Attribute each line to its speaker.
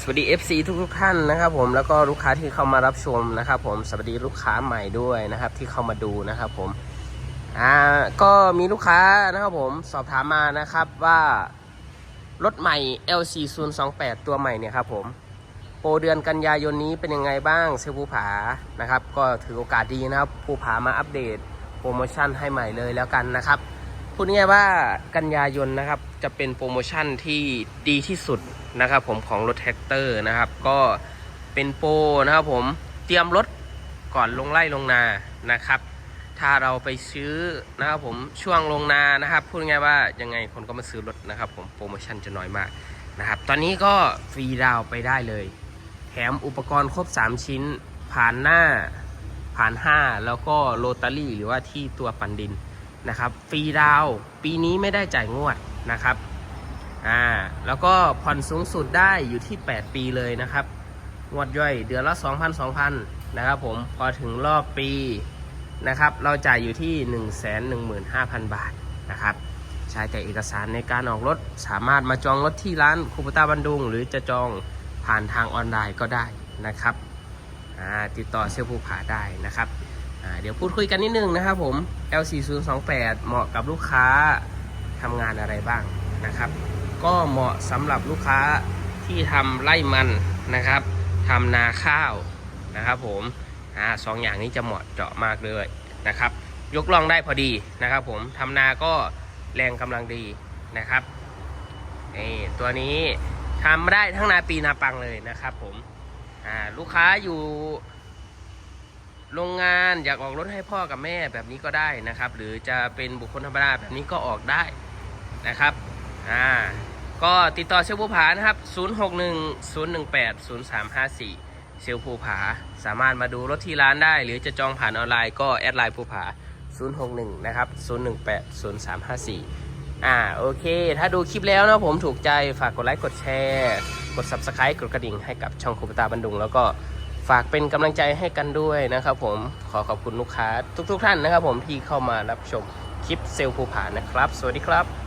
Speaker 1: สวัสดี FC ทุกทุกท่านนะครับผมแล้วก็ลูกค้าที่เข้ามารับชมนะครับผมสวัสดีลูกค้าใหม่ด้วยนะครับที่เข้ามาดูนะครับผมอ่าก็มีลูกค้านะครับผมสอบถามมานะครับว่ารถใหม่ LC 0 2 8ตัวใหม่เนี่ยครับผมโปรเดือนกันยายนนี้เป็นยังไงบ้างเซลภูผานะครับก็ถือโอกาสดีนะครับภูผามาอัปเดตโปรโมชั่นให้ใหม่เลยแล้วกันนะครับ พูดง่ายว่ากันยายนนะครับจะเป็นโปรโมชั่นที่ดีที่สุดนะครับผมของรถแท็กเตอร์นะครับ ก็เป็นโปรนะครับผมเตรียมรถก่อนลงไล่ลงนานะครับ ถ้าเราไปซื้อนะครับผมช่วงลงนานะครับพูดง่ายว่ายังไงคนก็มาซื้อรถนะครับ ผมโปรโมชั่นจะน้อยมากนะครับ ตอนนี้ก็ฟรีดาวไปได้เลยแถมอุปกรณ์ครบ 3 ชิ้น ผ่านหน้าผ่าน 5 แล้วก็โรตารี่หรือว่าที่ตัวปันดิน นะครับฟรีดาวปีนี้ไม่ได้จ่ายงวดนะครับอ่าแล้วก็ผ่อนสูงสุดได้อยู่ที่ 8 ปีเลยนะครับ งวดย่อยเดือนละ 2,000 2,000นะครับผมพอถึงรอบปีนะครับเราจ่ายอยู่ที่ 115,000 บาทนะครับใช้แต่เอกสารในการออกรถสามารถมาจองรถที่ร้านคูปตาบันดุง หรือจะจองผ่านทางออนไลน์ก็ได้นะครับติดต่อเซลล์ภูผาได้นะครับ เดี๋ยวพูดคุยกันนิดนึงนะครับผม L4028 เหมาะกับลูกค้าทำงานอะไรบ้างนะครับ ก็เหมาะสำหรับลูกค้าที่ทำไร่มันนะครับทำนาข้าวนะครับ ผมอ่าสองอย่างนี้จะเหมาะเจาะมากเลยนะครับ ยกล่องได้พอดีนะครับ ผมทำนาก็แรงกำลังดีนะครับนี่ตัวนี้ทำได้ทั้งนาปีนาปังเลยนะครับ ผมอ่าลูกค้าอยู่ โรงงานอยากออกรถให้พ่อกับแม่แบบนี้ก็ได้นะครับ หรือจะเป็นบุคคลธรรมดาแบบนี้ก็ออกได้นะครับอ่าก็ติดต่อเซลล์ภูผานะครับ 061 018 0354 เซลล์ภูผา สามารถมาดูรถที่ร้านได้ หรือจะจองผ่านออนไลน์ก็แอดไลน์ภูผา 061 นะครับ 018 0354 อ่า โอเค ถ้าดูคลิปแล้วนะผมถูกใจ ฝากกดไลค์ กดแชร์ กด Subscribe กดกระดิ่งให้กับช่องคูปตาบันดุง แล้วก็ ฝากเป็นกำลังใจให้กันด้วยนะครับผมขอขอบคุณลูกค้าทุกๆทท่านนะครับผมที่เข้ามารับชมคลิปเซลล์ภูผานะครับ สวัสดีครับ